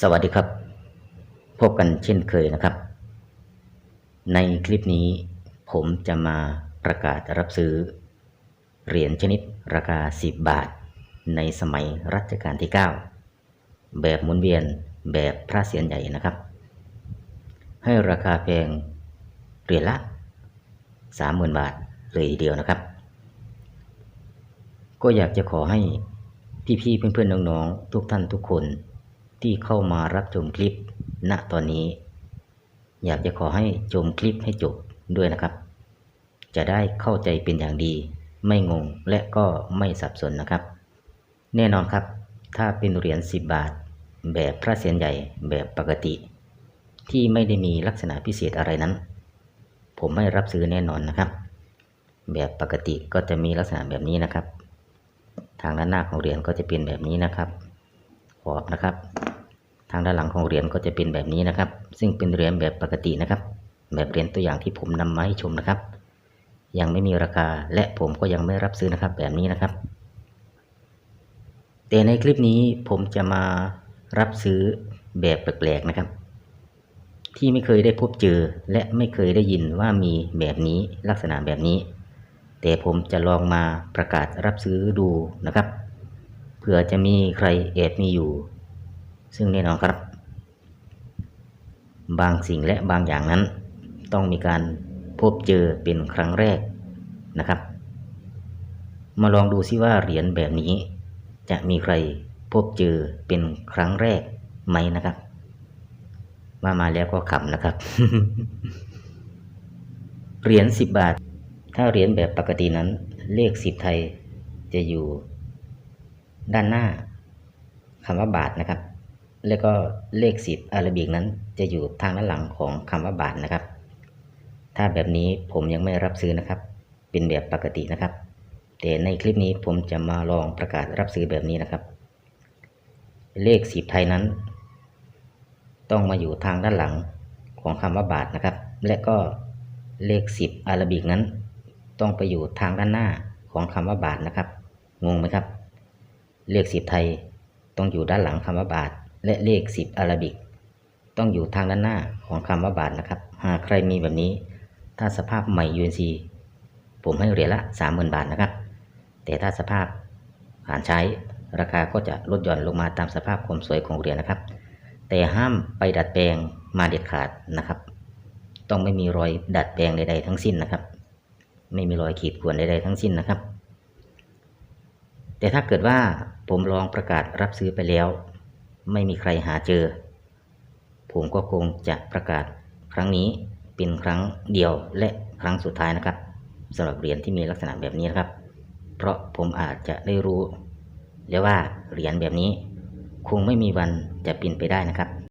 สวัสดีครับ พบกันเช่นเคยนะครับ ในคลิปนี้ผมจะมาประกาศรับซื้อ เหรียญชนิดราคา 10 บาท ในสมัยรัชกาลที่ 9 แบบหมุนเวียนแบบพระเศียรใหญ่นะครับ ให้ราคาแพงเหรียญละ 30,000 บาทเลยทีเดียวนะครับ ก็อยากจะขอให้พี่ๆเพื่อนๆน้องๆทุกท่านทุกคน ที่เข้ามารับชมคลิปณตอนนี้ อยากจะขอให้ชมคลิปให้จบด้วยนะครับ จะได้เข้าใจเป็นอย่างดี ไม่งงและก็ไม่สับสนนะครับ แน่นอนครับ ถ้าเป็นเหรียญ10 บาท แบบพระเศียรใหญ่แบบปกติ ที่ไม่ได้มีลักษณะพิเศษอะไรนั้น ผมไม่รับซื้อแน่นอนนะครับ แบบปกติก็จะมีลักษณะแบบนี้นะครับ ทางด้านหน้าของเหรียญก็จะเป็นแบบนี้นะครับขอบนะครับ ทางด้านหลังของเหรียญก็จะเป็นแบบนี้นะครับ ซึ่งเป็นเหรียญแบบปกตินะครับ แบบเหรียญตัวอย่างที่ผมนำมาให้ชมนะครับ ยังไม่มีราคาและผมก็ยังไม่รับซื้อนะครับแบบนี้นะครับ แต่ในคลิปนี้ผมจะมารับซื้อแบบแปลกๆนะครับ ที่ไม่เคยได้พบเจอ และไม่เคยได้ยินว่ามีแบบนี้ลักษณะแบบนี้ แต่ผมจะลองมาประกาศรับซื้อดูนะครับเผื่อจะมีใครแอบมีอยู่ ซึ่งแน่นอนครับ บางสิ่งและบางอย่างนั้น ต้องมีการพบเจอเป็นครั้งแรกนะครับ มาลองดูซิว่าเหรียญแบบนี้ จะมีใครพบเจอเป็นครั้งแรกไหมนะครับ ว่ามาแล้วก็ขำนะครับ เหรียญ10บาท ถ้าเหรียญแบบปกตินั้น เลขสิบไทยจะอยู่ด้านหน้าคำว่าบาทนะครับ แล้วก็เลขสิบอาราบิกนั้นจะอยู่ทางด้านหลังของคำว่าบาทนะครับ ถ้าแบบนี้ผมยังไม่รับซื้อนะครับ เป็นแบบปกตินะครับ แต่ในคลิปนี้ผมจะมาลองประกาศรับซื้อแบบนี้นะครับ เลขสิบไทยนั้น ต้องมาอยู่ทางด้านหลังของคำว่าบาทนะครับ และก็เลขสิบอาราบิกนั้น ต้องไปอยู่ทางด้านหน้าของคำว่าบาทนะครับ งงไหมครับ เลขสิบไทยต้องอยู่ด้านหลังคำว่าบาท และเลขสิบอาราบิก ต้องอยู่ทางด้านหน้าของคำว่าบาทนะครับ หากใครมีแบบนี้ ถ้าสภาพใหม่ UNC ผมให้เหรียญละสามหมื่นบาทนะครับ แต่ถ้าสภาพผ่านใช้ราคาก็จะลดหย่อนลงมาตามสภาพความสวยของเหรียญนะครับ แต่ห้ามไปดัดแปลงมาเด็ดขาดนะครับ ต้องไม่มีรอยดัดแปลงใดๆทั้งสิ้นนะครับ ไม่มีรอยขีดข่วนใดๆทั้งสิ้นนะครับ แต่ถ้าเกิดว่าผมลองประกาศรับซื้อไปแล้ว ไม่มีใครหาเจอ ผมก็คงจะประกาศครั้งนี้เป็นครั้งเดียวและครั้งสุดท้ายนะครับสำหรับเหรียญที่มีลักษณะแบบนี้นะครับ เพราะผมอาจจะได้รู้ แล้วว่าเหรียญแบบนี้ คงไม่มีวันจะเป็นไปได้นะครับ